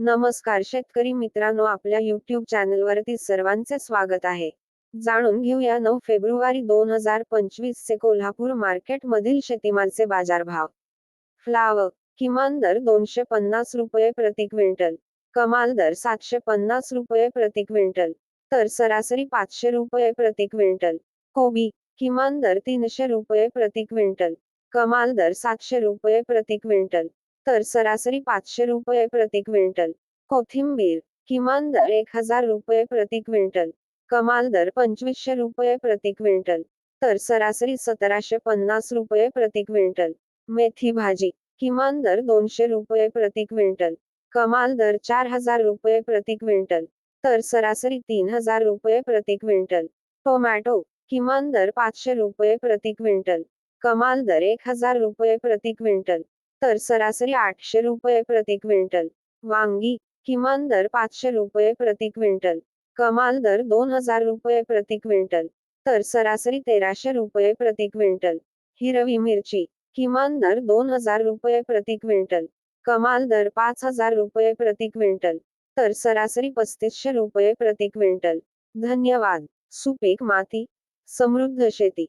नमस्कार शेतकरी मित्रांनो आपल्या युट्यूब चॅनलवरती सर्वांचे स्वागत आहे. जाणून घेऊया नऊ फेब्रुवारी दोन हजार पंचवीस चे कोल्हापूर मार्केट मधील शेतीमालचे बाजारभाव. फ्लाव किमान दर दोनशे पन्नास रुपये प्रति क्विंटल. कमाल दर सातशे पन्नास रुपये प्रति क्विंटल. तर सरासरी पाचशे रुपये प्रति क्विंटल. कोबी किमान दर तीनशे रुपये प्रति क्विंटल. कमाल दर सातशे रुपये प्रति क्विंटल. तर सरासरी पाचशे रुपये प्रति क्विंटल. कोथिंबीर किमान दर एक हजार रुपये प्रति क्विंटल. कमाल दर पंचवीसशे रुपये प्रति क्विंटल. तर सरासरी सतराशे पन्नास रुपये प्रति क्विंटल. मेथी भाजी किमान दर दोनशे रुपये प्रति क्विंटल. कमाल दर चार हजार रुपये प्रति क्विंटल. तर सरासरी तीन हजार रुपये प्रति क्विंटल. टोमॅटो किमान दर पाचशे रुपये प्रति क्विंटल. कमाल दर एक हजार रुपये प्रति क्विंटल. तर सरासरी आठशे रुपये प्रति क्विंटल. वांगी किमान दर पाचशे रुपये प्रति क्विंटल. कमाल दर दोन हजार रुपये प्रति क्विंटल. तर सरासरी तेराशे रुपये प्रति क्विंटल. हिरवी मिरची किमान दर दोन हजार रुपये प्रति क्विंटल. कमाल दर पाच हजार रुपये प्रति क्विंटल. तर सरासरी पस्तीसशे रुपये प्रति क्विंटल. धन्यवाद. सुपीक माती. समृद्ध शेती.